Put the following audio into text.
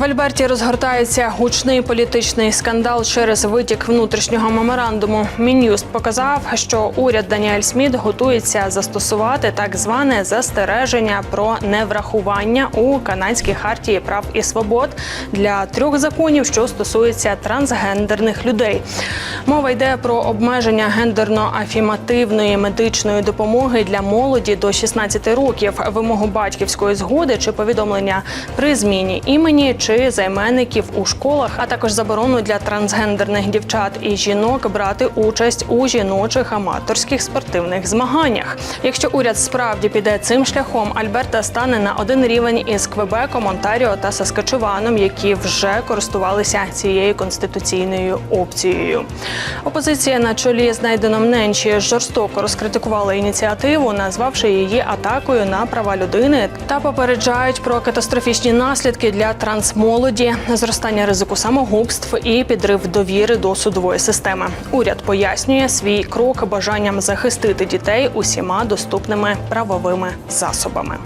В Альберті розгортається гучний політичний скандал через витік внутрішнього меморандуму. Мін'юст показав, що уряд Даніель Сміт готується застосувати так зване застереження про неврахування у канадській хартії прав і свобод для трьох законів, що стосуються трансгендерних людей. Мова йде про обмеження гендерно-афімативної медичної допомоги для молоді до 16 років, вимогу батьківської згоди чи повідомлення при зміні імені чи займенників у школах, а також заборону для трансгендерних дівчат і жінок брати участь у жіночих аматорських спортивних змаганнях. Якщо уряд справді піде цим шляхом, Альберта стане на один рівень із Квебеком, Онтаріо та Саскачуваном, які вже користувалися цією конституційною опцією. Опозиція на чолі з Найденом Ненчі жорстоко розкритикувала ініціативу, назвавши її атакою на права людини та попереджають про катастрофічні наслідки для трансмолоді, зростання ризику самогубств і підрив довіри до судової системи. Уряд пояснює свій крок бажанням захистити дітей усіма доступними правовими засобами.